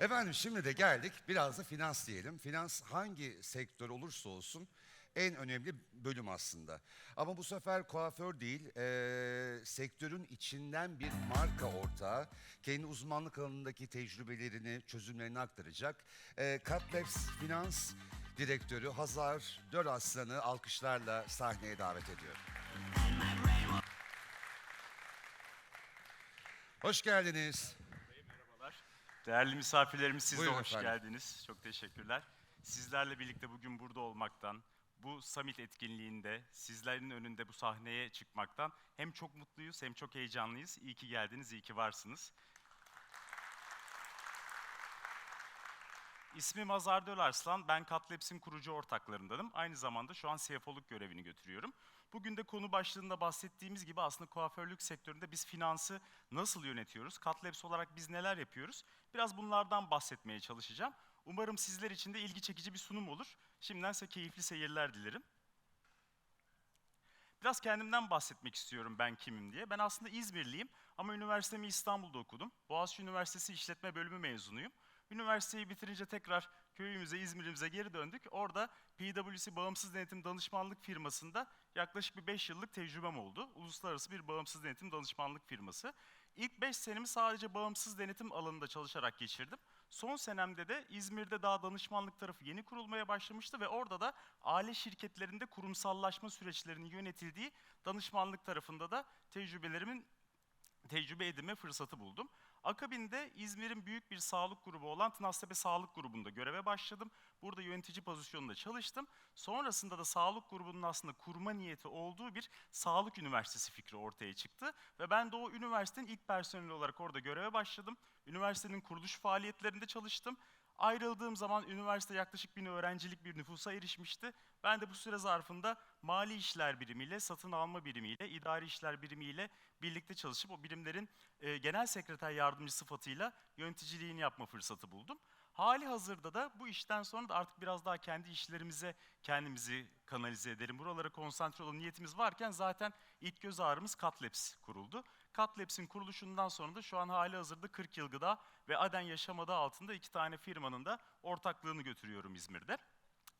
Efendim şimdi de geldik biraz da finans diyelim. Finans hangi sektör olursa olsun en önemli bölüm aslında. Ama bu sefer kuaför değil, eee, sektörün içinden bir marka ortağı kendi uzmanlık alanındaki tecrübelerini, çözümlerini aktaracak. Eee Catlabs Finans Direktörü Hazar Döraslan'ı alkışlarla sahneye davet ediyorum. Hoş geldiniz. Değerli misafirlerimiz siz Buyurun de hoş efendim. geldiniz. Çok teşekkürler. Sizlerle birlikte bugün burada olmaktan, bu summit etkinliğinde sizlerin önünde bu sahneye çıkmaktan hem çok mutluyuz hem çok heyecanlıyız. İyi ki geldiniz, iyi ki varsınız. İsmim Azar Dölarslan, ben Katlabs'in kurucu ortaklarındanım. Aynı zamanda şu an CFO'luk görevini götürüyorum. Bugün de konu başlığında bahsettiğimiz gibi aslında kuaförlük sektöründe biz finansı nasıl yönetiyoruz? Katlabs olarak biz neler yapıyoruz? Biraz bunlardan bahsetmeye çalışacağım. Umarım sizler için de ilgi çekici bir sunum olur. Şimdiden size keyifli seyirler dilerim. Biraz kendimden bahsetmek istiyorum ben kimim diye. Ben aslında İzmirliyim ama üniversitemi İstanbul'da okudum. Boğaziçi Üniversitesi İşletme Bölümü mezunuyum. Üniversiteyi bitirince tekrar köyümüze, İzmir'imize geri döndük. Orada PwC Bağımsız Denetim Danışmanlık firmasında yaklaşık bir 5 yıllık tecrübem oldu. Uluslararası bir bağımsız denetim danışmanlık firması. İlk 5 senemi sadece bağımsız denetim alanında çalışarak geçirdim. Son senemde de İzmir'de daha danışmanlık tarafı yeni kurulmaya başlamıştı ve orada da aile şirketlerinde kurumsallaşma süreçlerinin yönetildiği danışmanlık tarafında da tecrübelerimin tecrübe edinme fırsatı buldum. Akabinde İzmir'in büyük bir sağlık grubu olan Tınaztepe Sağlık Grubu'nda göreve başladım. Burada yönetici pozisyonunda çalıştım. Sonrasında da sağlık grubunun aslında kurma niyeti olduğu bir sağlık üniversitesi fikri ortaya çıktı. Ve ben de o üniversitenin ilk personeli olarak orada göreve başladım. Üniversitenin kuruluş faaliyetlerinde çalıştım. Ayrıldığım zaman üniversite yaklaşık bin öğrencilik bir nüfusa erişmişti. Ben de bu süre zarfında mali işler birimiyle, satın alma birimiyle, idari işler birimiyle birlikte çalışıp o birimlerin e, genel sekreter yardımcısı sıfatıyla yöneticiliğini yapma fırsatı buldum. Hali hazırda da bu işten sonra da artık biraz daha kendi işlerimize kendimizi kanalize edelim. Buralara konsantre olan niyetimiz varken zaten ilk göz ağrımız Catlabs kuruldu. Catlabs'in kuruluşundan sonra da şu an hali hazırda 40 yıl gıda ve Aden Yaşam adı altında iki tane firmanın da ortaklığını götürüyorum İzmir'de.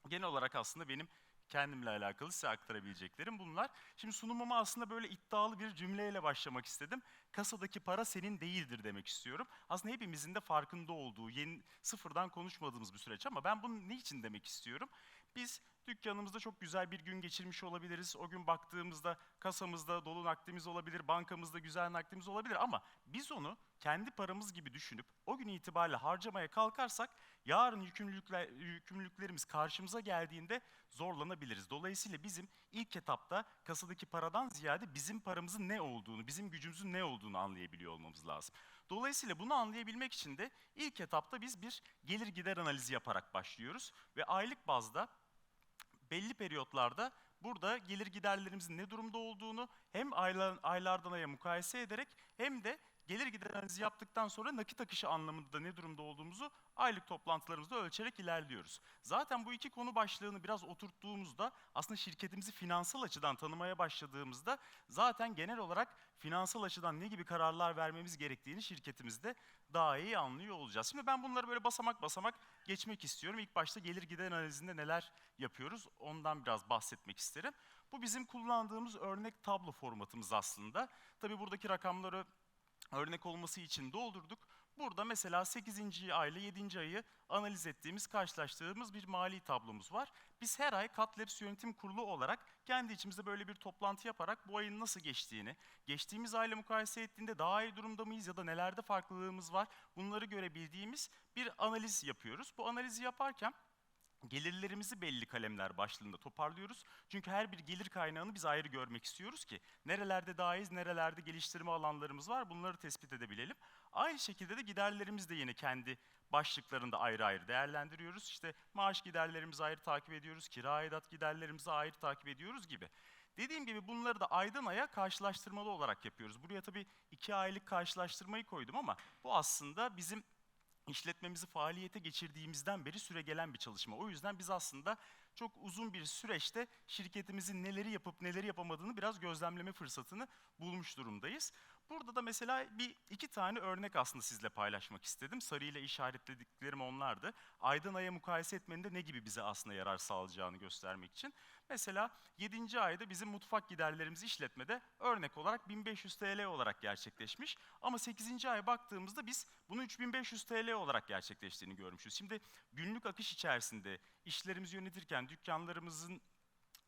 Genel olarak aslında benim kendimle alakalı size aktarabileceklerim bunlar. Şimdi sunumuma aslında böyle iddialı bir cümleyle başlamak istedim. Kasadaki para senin değildir demek istiyorum. Aslında hepimizin de farkında olduğu, yeni sıfırdan konuşmadığımız bir süreç ama ben bunu niçin demek istiyorum? Biz dükkanımızda çok güzel bir gün geçirmiş olabiliriz. O gün baktığımızda kasamızda dolu nakdimiz olabilir, bankamızda güzel nakdimiz olabilir ama biz onu kendi paramız gibi düşünüp o gün itibariyle harcamaya kalkarsak yarın yükümlülükler, yükümlülüklerimiz karşımıza geldiğinde zorlanabiliriz. Dolayısıyla bizim ilk etapta kasadaki paradan ziyade bizim paramızın ne olduğunu, bizim gücümüzün ne olduğunu anlayabiliyor olmamız lazım. Dolayısıyla bunu anlayabilmek için de ilk etapta biz bir gelir gider analizi yaparak başlıyoruz ve aylık bazda belli periyotlarda burada gelir giderlerimizin ne durumda olduğunu hem aylar, aylardan aya mukayese ederek hem de gelir gider analizi yaptıktan sonra nakit akışı anlamında ne durumda olduğumuzu aylık toplantılarımızda ölçerek ilerliyoruz. Zaten bu iki konu başlığını biraz oturttuğumuzda aslında şirketimizi finansal açıdan tanımaya başladığımızda zaten genel olarak finansal açıdan ne gibi kararlar vermemiz gerektiğini şirketimizde daha iyi anlıyor olacağız. Şimdi ben bunları böyle basamak basamak geçmek istiyorum. İlk başta gelir gider analizinde neler yapıyoruz ondan biraz bahsetmek isterim. Bu bizim kullandığımız örnek tablo formatımız aslında. Tabii buradaki rakamları örnek olması için doldurduk. Burada mesela 8. ay ile 7. ayı analiz ettiğimiz, karşılaştığımız bir mali tablomuz var. Biz her ay Catlabs Yönetim Kurulu olarak kendi içimizde böyle bir toplantı yaparak bu ayın nasıl geçtiğini, geçtiğimiz ayla mukayese ettiğinde daha iyi durumda mıyız ya da nelerde farklılığımız var bunları görebildiğimiz bir analiz yapıyoruz. Bu analizi yaparken gelirlerimizi belli kalemler başlığında toparlıyoruz. Çünkü her bir gelir kaynağını biz ayrı görmek istiyoruz ki nerelerde iyiyiz, nerelerde geliştirme alanlarımız var bunları tespit edebilelim. Aynı şekilde de giderlerimiz de yine kendi başlıklarında ayrı ayrı değerlendiriyoruz. İşte maaş giderlerimizi ayrı takip ediyoruz, kira aidat giderlerimizi ayrı takip ediyoruz gibi. Dediğim gibi bunları da aydan aya karşılaştırmalı olarak yapıyoruz. Buraya tabii iki aylık karşılaştırmayı koydum ama bu aslında bizim işletmemizi faaliyete geçirdiğimizden beri süre gelen bir çalışma. O yüzden biz aslında çok uzun bir süreçte şirketimizin neleri yapıp neleri yapamadığını biraz gözlemleme fırsatını bulmuş durumdayız. Burada da mesela bir iki tane örnek aslında sizle paylaşmak istedim. Sarıyla işaretlediklerim onlardı. Aydan aya mukayese etmenin de ne gibi bize aslında yarar sağlayacağını göstermek için. Mesela 7. ayda bizim mutfak giderlerimiz işletmede örnek olarak 1500 TL olarak gerçekleşmiş. Ama 8. aya baktığımızda biz bunu 3500 TL olarak gerçekleştiğini görmüşüz. Şimdi günlük akış içerisinde işlerimizi yönetirken dükkanlarımızın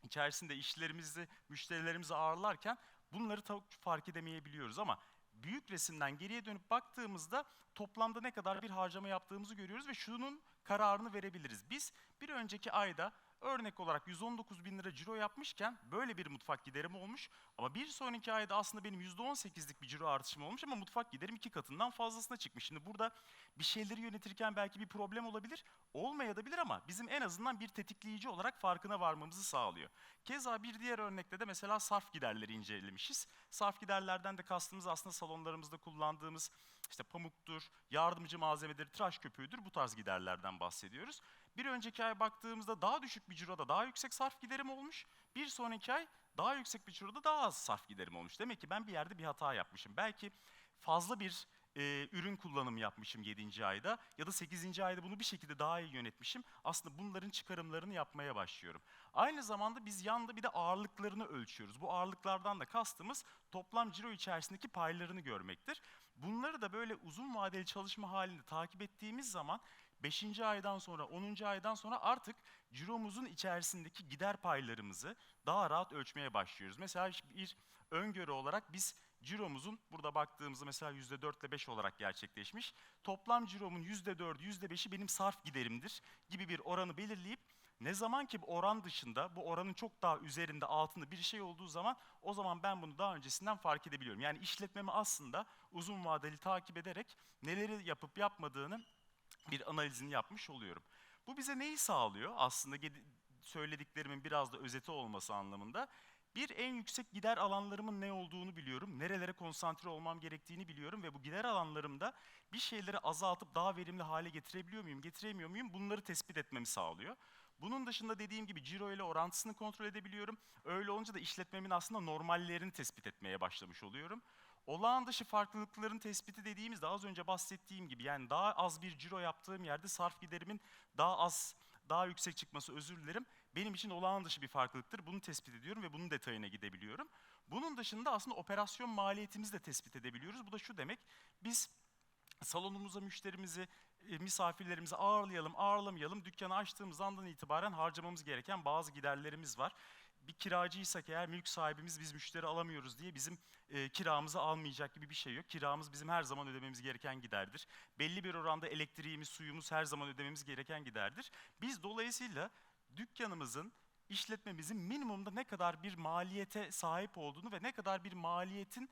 içerisinde işlerimizi, müşterilerimizi ağırlarken bunları çok fark edemeyebiliyoruz ama büyük resimden geriye dönüp baktığımızda toplamda ne kadar bir harcama yaptığımızı görüyoruz ve şunun kararını verebiliriz. Biz bir önceki ayda örnek olarak 119 bin lira ciro yapmışken böyle bir mutfak giderim olmuş ama bir sonraki ayda aslında benim %18'lik bir ciro artışım olmuş ama mutfak giderim iki katından fazlasına çıkmış. Şimdi burada bir şeyleri yönetirken belki bir problem olabilir, olmayabilir ama bizim en azından bir tetikleyici olarak farkına varmamızı sağlıyor. Keza bir diğer örnekte de mesela sarf giderleri incelemişiz. Sarf giderlerden de kastımız aslında salonlarımızda kullandığımız işte pamuktur, yardımcı malzemedir, tıraş köpüğüdür bu tarz giderlerden bahsediyoruz. Bir önceki ay baktığımızda daha düşük bir ciroda daha yüksek sarf giderim olmuş. Bir sonraki ay daha yüksek bir ciroda daha az sarf giderim olmuş. Demek ki ben bir yerde bir hata yapmışım. Belki fazla bir e, ürün kullanımı yapmışım 7. ayda ya da 8. ayda bunu bir şekilde daha iyi yönetmişim. Aslında bunların çıkarımlarını yapmaya başlıyorum. Aynı zamanda biz yanda bir de ağırlıklarını ölçüyoruz. Bu ağırlıklardan da kastımız toplam ciro içerisindeki paylarını görmektir. Bunları da böyle uzun vadeli çalışma halinde takip ettiğimiz zaman 5. aydan sonra 10. aydan sonra artık ciromuzun içerisindeki gider paylarımızı daha rahat ölçmeye başlıyoruz. Mesela bir öngörü olarak biz ciromuzun burada baktığımızda mesela %4 ile 5 olarak gerçekleşmiş. Toplam ciromun %4'ü %5'i benim sarf giderimdir gibi bir oranı belirleyip ne zaman ki oran dışında, bu oranın çok daha üzerinde, altında bir şey olduğu zaman o zaman ben bunu daha öncesinden fark edebiliyorum. Yani işletmemi aslında uzun vadeli takip ederek neleri yapıp yapmadığını bir analizini yapmış oluyorum. Bu bize neyi sağlıyor? Aslında söylediklerimin biraz da özeti olması anlamında. Bir en yüksek gider alanlarımın ne olduğunu biliyorum. Nerelere konsantre olmam gerektiğini biliyorum ve bu gider alanlarımda bir şeyleri azaltıp daha verimli hale getirebiliyor muyum, getiremiyor muyum? Bunları tespit etmemi sağlıyor. Bunun dışında dediğim gibi ciro ile orantısını kontrol edebiliyorum. Öyle olunca da işletmemin aslında normallerini tespit etmeye başlamış oluyorum. Olağan dışı farklılıkların tespiti dediğimizde az önce bahsettiğim gibi yani daha az bir ciro yaptığım yerde sarf giderimin daha az, daha yüksek çıkması özür dilerim. Benim için olağan dışı bir farklılıktır. Bunu tespit ediyorum ve bunun detayına gidebiliyorum. Bunun dışında aslında operasyon maliyetimizi de tespit edebiliyoruz. Bu da şu demek, biz salonumuza müşterimizi, misafirlerimizi ağırlayalım, ağırlamayalım. Dükkanı açtığımız andan itibaren harcamamız gereken bazı giderlerimiz var. Bir kiracıysak eğer mülk sahibimiz biz müşteri alamıyoruz diye bizim e, kiramızı almayacak gibi bir şey yok. Kiramız bizim her zaman ödememiz gereken giderdir. Belli bir oranda elektriğimiz, suyumuz her zaman ödememiz gereken giderdir. Biz dolayısıyla dükkanımızın, işletmemizin minimumda ne kadar bir maliyete sahip olduğunu ve ne kadar bir maliyetin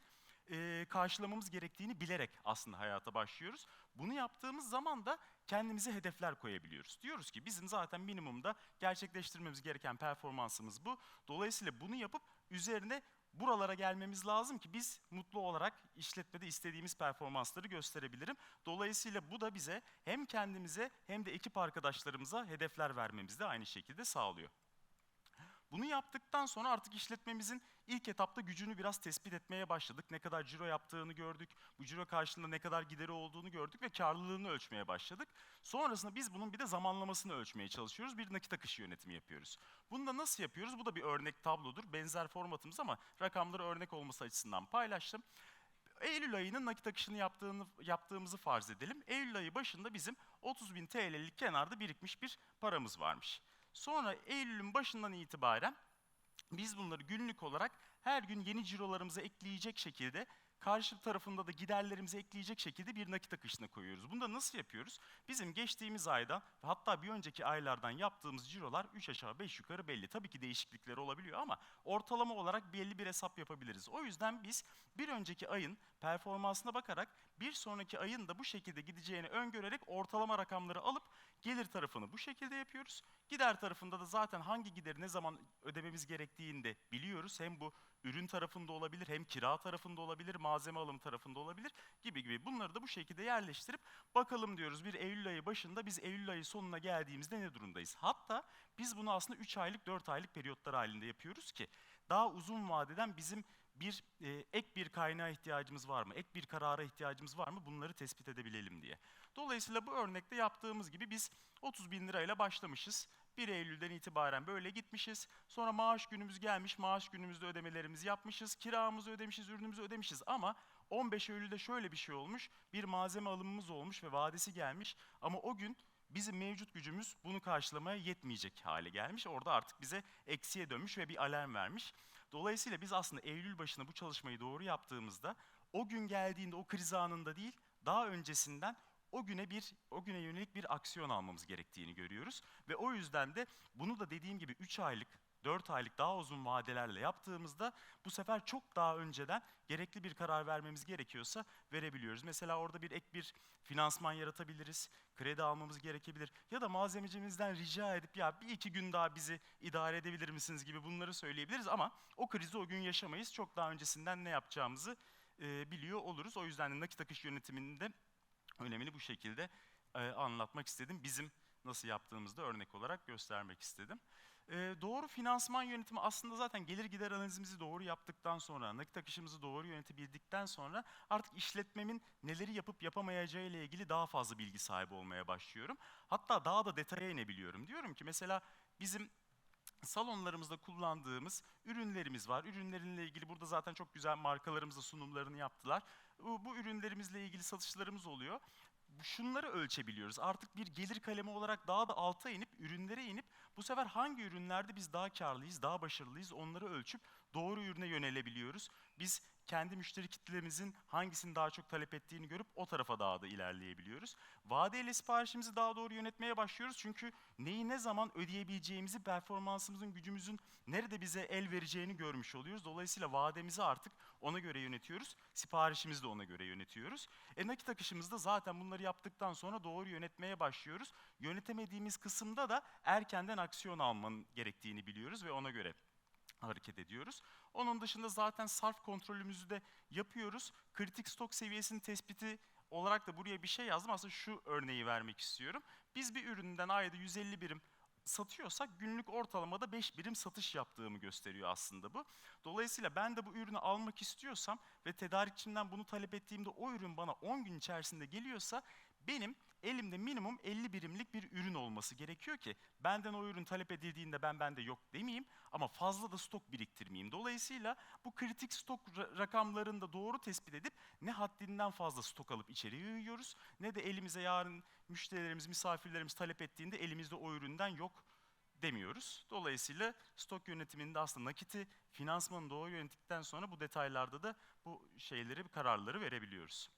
e, karşılamamız gerektiğini bilerek aslında hayata başlıyoruz. Bunu yaptığımız zaman da kendimize hedefler koyabiliyoruz. Diyoruz ki bizim zaten minimumda gerçekleştirmemiz gereken performansımız bu. Dolayısıyla bunu yapıp üzerine buralara gelmemiz lazım ki biz mutlu olarak işletmede istediğimiz performansları gösterebilirim. Dolayısıyla bu da bize hem kendimize hem de ekip arkadaşlarımıza hedefler vermemizi de aynı şekilde sağlıyor. Bunu yaptıktan sonra artık işletmemizin ilk etapta gücünü biraz tespit etmeye başladık. Ne kadar ciro yaptığını gördük, bu ciro karşılığında ne kadar gideri olduğunu gördük ve karlılığını ölçmeye başladık. Sonrasında biz bunun bir de zamanlamasını ölçmeye çalışıyoruz. Bir nakit akışı yönetimi yapıyoruz. Bunu da nasıl yapıyoruz? Bu da bir örnek tablodur. Benzer formatımız ama rakamları örnek olması açısından paylaştım. Eylül ayının nakit akışını yaptığını, yaptığımızı farz edelim. Eylül ayı başında bizim 30 bin TL'lik kenarda birikmiş bir paramız varmış. Sonra Eylül'ün başından itibaren biz bunları günlük olarak her gün yeni cirolarımıza ekleyecek şekilde karşı tarafında da giderlerimize ekleyecek şekilde bir nakit akışına koyuyoruz. Bunu da nasıl yapıyoruz? Bizim geçtiğimiz aydan hatta bir önceki aylardan yaptığımız cirolar 3 aşağı 5 yukarı belli. Tabii ki değişiklikleri olabiliyor ama ortalama olarak belli bir hesap yapabiliriz. O yüzden biz bir önceki ayın performansına bakarak bir sonraki ayın da bu şekilde gideceğini öngörerek ortalama rakamları alıp gelir tarafını bu şekilde yapıyoruz. Gider tarafında da zaten hangi gideri ne zaman ödememiz gerektiğini de biliyoruz. Hem bu ürün tarafında olabilir, hem kira tarafında olabilir, malzeme alım tarafında olabilir gibi gibi. Bunları da bu şekilde yerleştirip bakalım diyoruz bir Eylül ayı başında biz Eylül ayı sonuna geldiğimizde ne durumdayız? Hatta biz bunu aslında 3 aylık, 4 aylık periyotlar halinde yapıyoruz ki daha uzun vadeden bizim bir e, ek bir kaynağa ihtiyacımız var mı? Ek bir karara ihtiyacımız var mı? Bunları tespit edebilelim diye. Dolayısıyla bu örnekte yaptığımız gibi biz 30 bin lirayla başlamışız. 1 Eylül'den itibaren böyle gitmişiz. Sonra maaş günümüz gelmiş, maaş günümüzde ödemelerimizi yapmışız, kiramızı ödemişiz, ürünümüzü ödemişiz ama 15 Eylül'de şöyle bir şey olmuş, bir malzeme alımımız olmuş ve vadesi gelmiş ama o gün bizim mevcut gücümüz bunu karşılamaya yetmeyecek hale gelmiş. Orada artık bize eksiye dönmüş ve bir alarm vermiş. Dolayısıyla biz aslında Eylül başına bu çalışmayı doğru yaptığımızda o gün geldiğinde o kriz anında değil, daha öncesinden o güne bir o güne yönelik bir aksiyon almamız gerektiğini görüyoruz. Ve o yüzden de bunu da dediğim gibi 3 aylık 4 aylık daha uzun vadelerle yaptığımızda bu sefer çok daha önceden gerekli bir karar vermemiz gerekiyorsa verebiliyoruz. Mesela orada bir ek bir finansman yaratabiliriz, kredi almamız gerekebilir ya da malzemecimizden rica edip ya bir iki gün daha bizi idare edebilir misiniz gibi bunları söyleyebiliriz ama o krizi o gün yaşamayız. Çok daha öncesinden ne yapacağımızı e, biliyor oluruz. O yüzden de nakit akış yönetiminde önemini bu şekilde e, anlatmak istedim. Bizim nasıl yaptığımızda örnek olarak göstermek istedim. E, doğru finansman yönetimi aslında zaten gelir gider analizimizi doğru yaptıktan sonra, nakit akışımızı doğru yönetebildikten sonra artık işletmemin neleri yapıp yapamayacağı ile ilgili daha fazla bilgi sahibi olmaya başlıyorum. Hatta daha da detaya inebiliyorum. Diyorum ki mesela bizim salonlarımızda kullandığımız ürünlerimiz var. Ürünlerinle ilgili burada zaten çok güzel markalarımızla sunumlarını yaptılar. Bu ürünlerimizle ilgili satışlarımız oluyor. Şunları ölçebiliyoruz. Artık bir gelir kalemi olarak daha da alta inip, ürünlere inip bu sefer hangi ürünlerde biz daha karlıyız, daha başarılıyız onları ölçüp doğru ürüne yönelebiliyoruz. Biz kendi müşteri kitlemizin hangisini daha çok talep ettiğini görüp o tarafa daha da ilerleyebiliyoruz. Vadeyle siparişimizi daha doğru yönetmeye başlıyoruz çünkü neyi ne zaman ödeyebileceğimizi, performansımızın, gücümüzün nerede bize el vereceğini görmüş oluyoruz. Dolayısıyla vademizi artık ona göre yönetiyoruz, siparişimizi de ona göre yönetiyoruz. E nakit akışımızda zaten bunları yaptıktan sonra doğru yönetmeye başlıyoruz. Yönetemediğimiz kısımda da erkenden aksiyon almanın gerektiğini biliyoruz ve ona göre hareket ediyoruz. Onun dışında zaten sarf kontrolümüzü de yapıyoruz. Kritik stok seviyesinin tespiti olarak da buraya bir şey yazdım. Aslında şu örneği vermek istiyorum. Biz bir üründen ayda 150 birim satıyorsak günlük ortalamada 5 birim satış yaptığımı gösteriyor aslında bu. Dolayısıyla ben de bu ürünü almak istiyorsam ve tedarikçimden bunu talep ettiğimde o ürün bana 10 gün içerisinde geliyorsa benim elimde minimum 50 birimlik bir ürün olması gerekiyor ki benden o ürün talep edildiğinde ben bende yok demeyeyim ama fazla da stok biriktirmeyeyim. Dolayısıyla bu kritik stok ra- rakamlarını da doğru tespit edip ne haddinden fazla stok alıp içeriye yığıyoruz ne de elimize yarın müşterilerimiz, misafirlerimiz talep ettiğinde elimizde o üründen yok demiyoruz. Dolayısıyla stok yönetiminde aslında nakiti, finansmanı doğru yönettikten sonra bu detaylarda da bu şeyleri, kararları verebiliyoruz.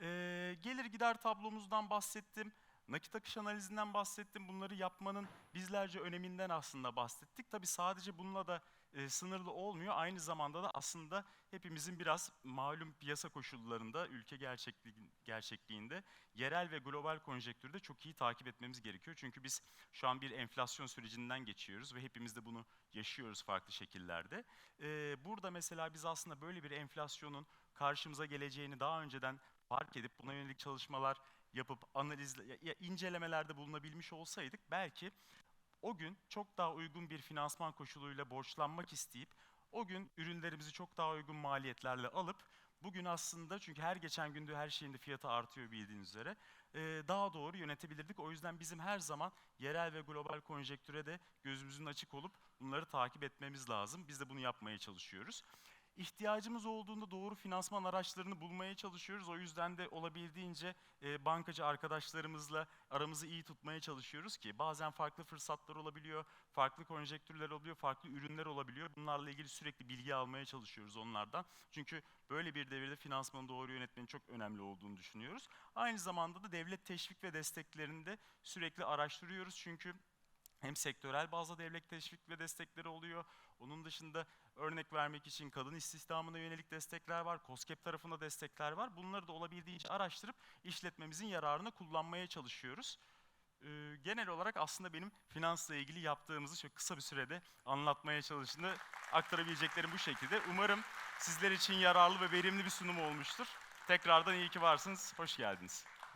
Ee, gelir gider tablomuzdan bahsettim. Nakit akış analizinden bahsettim. Bunları yapmanın bizlerce öneminden aslında bahsettik. Tabii sadece bununla da e, sınırlı olmuyor. Aynı zamanda da aslında hepimizin biraz malum piyasa koşullarında, ülke gerçekliğin- gerçekliğinde yerel ve global konjektürde çok iyi takip etmemiz gerekiyor. Çünkü biz şu an bir enflasyon sürecinden geçiyoruz ve hepimiz de bunu yaşıyoruz farklı şekillerde. Ee, burada mesela biz aslında böyle bir enflasyonun karşımıza geleceğini daha önceden fark edip buna yönelik çalışmalar yapıp analizle, ya- incelemelerde bulunabilmiş olsaydık belki o gün çok daha uygun bir finansman koşuluyla borçlanmak isteyip o gün ürünlerimizi çok daha uygun maliyetlerle alıp bugün aslında çünkü her geçen günde her şeyin de fiyatı artıyor bildiğiniz üzere daha doğru yönetebilirdik. O yüzden bizim her zaman yerel ve global konjektüre de gözümüzün açık olup bunları takip etmemiz lazım. Biz de bunu yapmaya çalışıyoruz. İhtiyacımız olduğunda doğru finansman araçlarını bulmaya çalışıyoruz. O yüzden de olabildiğince e, bankacı arkadaşlarımızla aramızı iyi tutmaya çalışıyoruz ki bazen farklı fırsatlar olabiliyor, farklı konjektürler olabiliyor, farklı ürünler olabiliyor. Bunlarla ilgili sürekli bilgi almaya çalışıyoruz onlardan. Çünkü böyle bir devirde finansmanı doğru yönetmenin çok önemli olduğunu düşünüyoruz. Aynı zamanda da devlet teşvik ve desteklerini de sürekli araştırıyoruz. Çünkü hem sektörel bazda devlet teşvik ve destekleri oluyor. Onun dışında örnek vermek için kadın istihdamına yönelik destekler var, COSGAP tarafında destekler var. Bunları da olabildiğince araştırıp işletmemizin yararına kullanmaya çalışıyoruz. Ee, genel olarak aslında benim finansla ilgili yaptığımızı çok kısa bir sürede anlatmaya çalıştığını aktarabileceklerim bu şekilde. Umarım sizler için yararlı ve verimli bir sunum olmuştur. Tekrardan iyi ki varsınız, hoş geldiniz.